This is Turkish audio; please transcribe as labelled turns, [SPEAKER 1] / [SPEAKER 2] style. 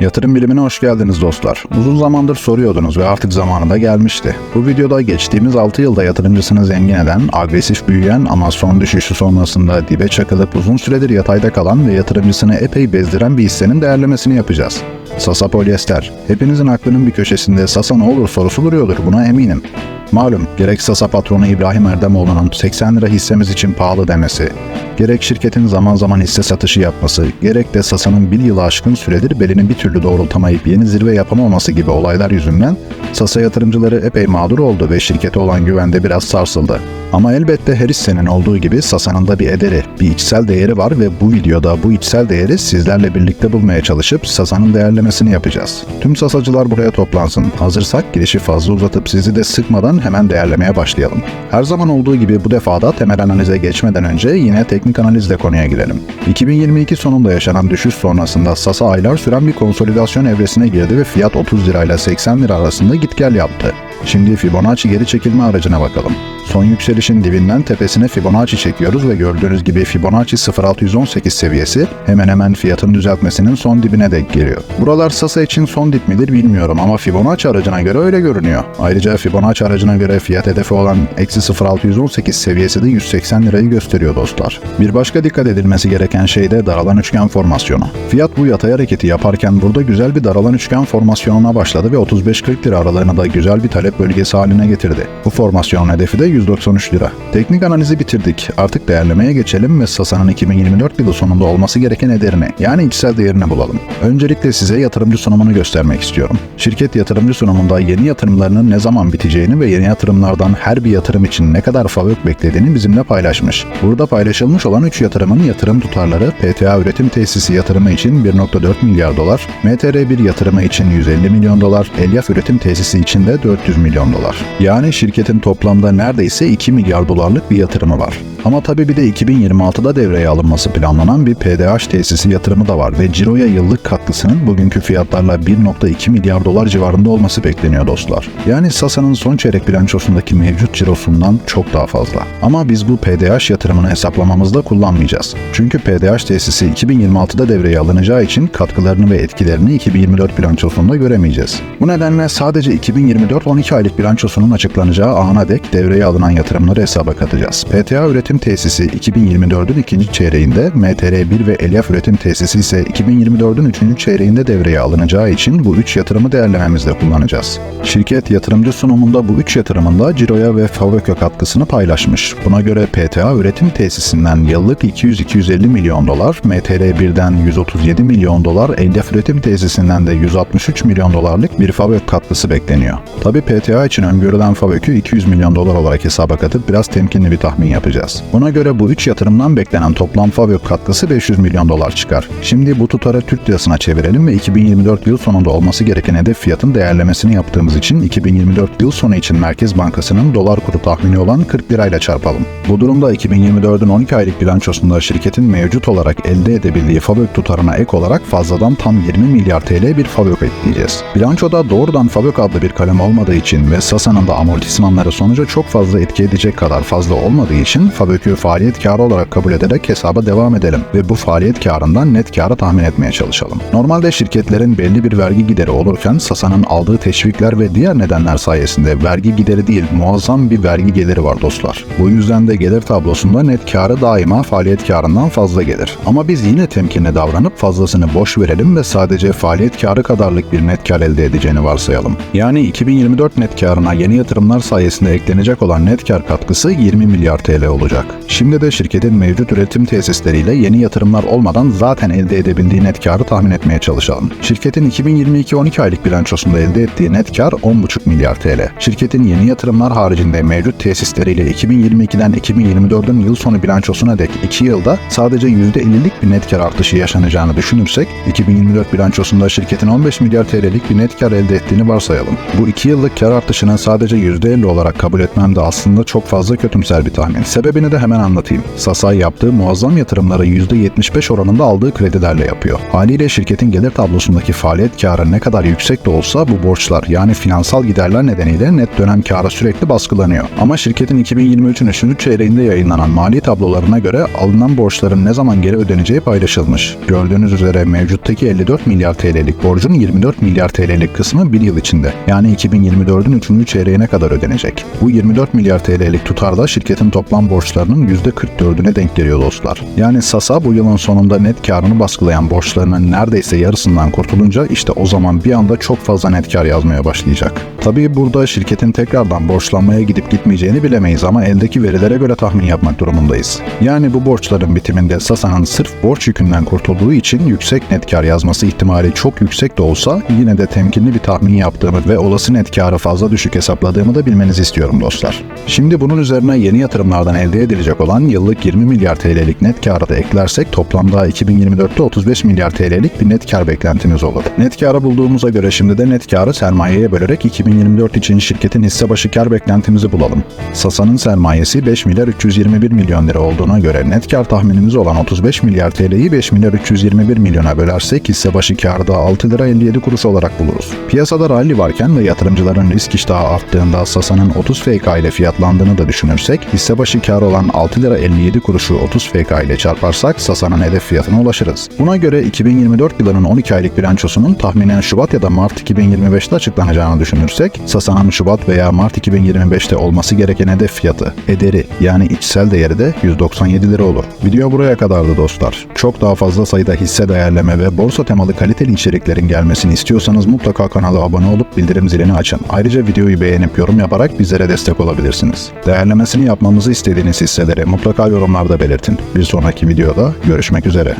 [SPEAKER 1] Yatırım bilimine hoş geldiniz dostlar. Uzun zamandır soruyordunuz ve artık zamanı da gelmişti. Bu videoda geçtiğimiz 6 yılda yatırımcısını zengin eden, agresif büyüyen ama son düşüşü sonrasında dibe çakılıp uzun süredir yatayda kalan ve yatırımcısını epey bezdiren bir hissenin değerlemesini yapacağız. Sasa Polyester. Hepinizin aklının bir köşesinde Sasa ne olur sorusu duruyordur buna eminim. Malum gerek Sasa patronu İbrahim Erdemoğlu'nun 80 lira hissemiz için pahalı demesi, gerek şirketin zaman zaman hisse satışı yapması, gerek de Sasa'nın bir yılı aşkın süredir belini bir türlü doğrultamayıp yeni zirve yapamaması gibi olaylar yüzünden Sasa yatırımcıları epey mağdur oldu ve şirkete olan güvende biraz sarsıldı. Ama elbette her hissenin olduğu gibi Sasa'nın da bir ederi, bir içsel değeri var ve bu videoda bu içsel değeri sizlerle birlikte bulmaya çalışıp Sasa'nın değerlemesini yapacağız. Tüm Sasacılar buraya toplansın. Hazırsak girişi fazla uzatıp sizi de sıkmadan hemen değerlemeye başlayalım. Her zaman olduğu gibi bu defada temel analize geçmeden önce yine teknik analizle konuya girelim. 2022 sonunda yaşanan düşüş sonrasında Sasa aylar süren bir konsolidasyon evresine girdi ve fiyat 30 lirayla 80 lira arasında git gel yaptı. Şimdi Fibonacci geri çekilme aracına bakalım. Son yükselişin dibinden tepesine Fibonacci çekiyoruz ve gördüğünüz gibi Fibonacci 0618 seviyesi hemen hemen fiyatın düzeltmesinin son dibine denk geliyor. Buralar Sasa için son dip midir bilmiyorum ama Fibonacci aracına göre öyle görünüyor. Ayrıca Fibonacci aracına göre fiyat hedefi olan eksi 0618 seviyesi de 180 lirayı gösteriyor dostlar. Bir başka dikkat edilmesi gereken şey de daralan üçgen formasyonu. Fiyat bu yatay hareketi yaparken burada güzel bir daralan üçgen formasyonuna başladı ve 35-40 lira aralığını da güzel bir talep bölgesi haline getirdi. Bu formasyonun hedefi de 193 lira. Teknik analizi bitirdik. Artık değerlemeye geçelim ve Sasa'nın 2024 yılı sonunda olması gereken ederini yani içsel değerini bulalım. Öncelikle size yatırımcı sunumunu göstermek istiyorum. Şirket yatırımcı sunumunda yeni yatırımlarının ne zaman biteceğini ve yeni yatırımlardan her bir yatırım için ne kadar fabrik beklediğini bizimle paylaşmış. Burada paylaşılmış olan 3 yatırımın yatırım tutarları PTA üretim tesisi yatırımı için 1.4 milyar dolar, MTR1 yatırımı için 150 milyon dolar, Elyaf üretim tesisi için de 400 milyon dolar. Yani şirketin toplamda neredeyse 2 milyar dolarlık bir yatırımı var. Ama tabii bir de 2026'da devreye alınması planlanan bir PDH tesisi yatırımı da var ve ciroya yıllık katkısının bugünkü fiyatlarla 1.2 milyar dolar civarında olması bekleniyor dostlar. Yani Sasa'nın son çeyrek bilançosundaki mevcut cirosundan çok daha fazla. Ama biz bu PDH yatırımını hesaplamamızda kullanmayacağız. Çünkü PDH tesisi 2026'da devreye alınacağı için katkılarını ve etkilerini 2024 bilançosunda göremeyeceğiz. Bu nedenle sadece 2024 12 aylık bilançosunun açıklanacağı ana dek devreye alınan yatırımları hesaba katacağız. PTA üretim tesisi 2024'ün ikinci çeyreğinde, MTR1 ve Elyaf üretim tesisi ise 2024'ün üçüncü çeyreğinde devreye alınacağı için bu üç yatırımı değerlememizde kullanacağız. Şirket yatırımcı sunumunda bu üç yatırımında ciroya ve FAVÖK'e katkısını paylaşmış. Buna göre PTA üretim tesisinden yıllık 200-250 milyon dolar, MTR1'den 137 milyon dolar, Elyaf üretim tesisinden de 163 milyon dolarlık bir FAVÖK katkısı bekleniyor. Tabi PTA için öngörülen FAVÖK'ü 200 milyon dolar olarak hesaba katıp biraz temkinli bir tahmin yapacağız. Buna göre bu 3 yatırımdan beklenen toplam FAVÖK katkısı 500 milyon dolar çıkar. Şimdi bu tutarı Türk lirasına çevirelim ve 2024 yıl sonunda olması gereken hedef fiyatın değerlemesini yaptığımız için 2024 yıl sonu için Merkez Bankası'nın dolar kuru tahmini olan 40 lirayla çarpalım. Bu durumda 2024'ün 12 aylık bilançosunda şirketin mevcut olarak elde edebildiği FAVÖK tutarına ek olarak fazladan tam 20 milyar TL bir FAVÖK ekleyeceğiz. Bilançoda doğrudan FAVÖK adlı bir kalem olmadığı için ve Sasa'nın da amortismanları sonuca çok fazla etki edecek kadar fazla olmadığı için FAVÖK'ü faaliyet karı olarak kabul ederek hesaba devam edelim ve bu faaliyet karından net karı tahmin etmeye çalışalım. Normalde şirketlerin belli bir vergi gideri olurken Sasa'nın aldığı teşvikler ve diğer nedenler sayesinde vergi gideri değil muazzam bir vergi geliri var dostlar. Bu yüzden de gelir tablosunda net karı daima faaliyet karından fazla gelir. Ama biz yine temkinli davranıp fazlasını boş verelim ve sadece faaliyet karı kadarlık bir net kar elde edeceğini varsayalım. Yani 2024 net karına yeni yatırımlar sayesinde eklenecek olan net kar katkısı 20 milyar TL olacak. так. Şimdi de şirketin mevcut üretim tesisleriyle yeni yatırımlar olmadan zaten elde edebildiği net karı tahmin etmeye çalışalım. Şirketin 2022-12 aylık bilançosunda elde ettiği net kar 10,5 milyar TL. Şirketin yeni yatırımlar haricinde mevcut tesisleriyle 2022'den 2024'ün yıl sonu bilançosuna dek 2 yılda sadece %50'lik bir net kar artışı yaşanacağını düşünürsek 2024 bilançosunda şirketin 15 milyar TL'lik bir net kar elde ettiğini varsayalım. Bu 2 yıllık kar artışını sadece %50 olarak kabul etmem de aslında çok fazla kötümser bir tahmin. Sebebi Sebebini de hemen anlatayım. Sasay yaptığı muazzam yatırımları %75 oranında aldığı kredilerle yapıyor. Haliyle şirketin gelir tablosundaki faaliyet karı ne kadar yüksek de olsa bu borçlar yani finansal giderler nedeniyle net dönem karı sürekli baskılanıyor. Ama şirketin 2023'ün 3. çeyreğinde yayınlanan mali tablolarına göre alınan borçların ne zaman geri ödeneceği paylaşılmış. Gördüğünüz üzere mevcuttaki 54 milyar TL'lik borcun 24 milyar TL'lik kısmı bir yıl içinde. Yani 2024'ün 3. çeyreğine kadar ödenecek. Bu 24 milyar TL'lik tutarda şirketin toplam borçlarının %44'üne denk geliyor dostlar. Yani Sasa bu yılın sonunda net karını baskılayan borçlarının neredeyse yarısından kurtulunca işte o zaman bir anda çok fazla net kar yazmaya başlayacak. Tabii burada şirketin tekrardan borçlanmaya gidip gitmeyeceğini bilemeyiz ama eldeki verilere göre tahmin yapmak durumundayız. Yani bu borçların bitiminde Sasa'nın sırf borç yükünden kurtulduğu için yüksek net kar yazması ihtimali çok yüksek de olsa yine de temkinli bir tahmin yaptığımı ve olası net karı fazla düşük hesapladığımı da bilmenizi istiyorum dostlar. Şimdi bunun üzerine yeni yatırımlardan elde edilecek olan yıllık 20 milyar TL'lik net karı da eklersek toplamda 2024'te 35 milyar TL'lik bir net kar beklentimiz olur. Net karı bulduğumuza göre şimdi de net karı sermayeye bölerek 2024 için şirketin hisse başı kar beklentimizi bulalım. Sasa'nın sermayesi 5 milyar 321 milyon lira olduğuna göre net kar tahminimiz olan 35 milyar TL'yi 5 milyar 321 milyona bölersek hisse başı karı da 6 lira 57 kuruş olarak buluruz. Piyasada rally varken ve yatırımcıların risk iştahı arttığında Sasa'nın 30 FK ile fiyatlandığını da düşünürsek hisse başı kar olan 6 lira 57 kuruşu 30 FK ile çarparsak Sasa'nın hedef fiyatına ulaşırız. Buna göre 2024 yılının 12 aylık bilançosunun tahminen Şubat ya da Mart 2025'te açıklanacağını düşünürsek Sasa'nın Şubat veya Mart 2025'te olması gereken hedef fiyatı, ederi yani içsel değeri de 197 lira olur. Video buraya kadardı dostlar. Çok daha fazla sayıda hisse değerleme ve borsa temalı kaliteli içeriklerin gelmesini istiyorsanız mutlaka kanala abone olup bildirim zilini açın. Ayrıca videoyu beğenip yorum yaparak bizlere destek olabilirsiniz. Değerlemesini yapmamızı istediğiniz hisseleri mutlaka yorumlarda belirtin. Bir sonraki videoda görüşmek üzere.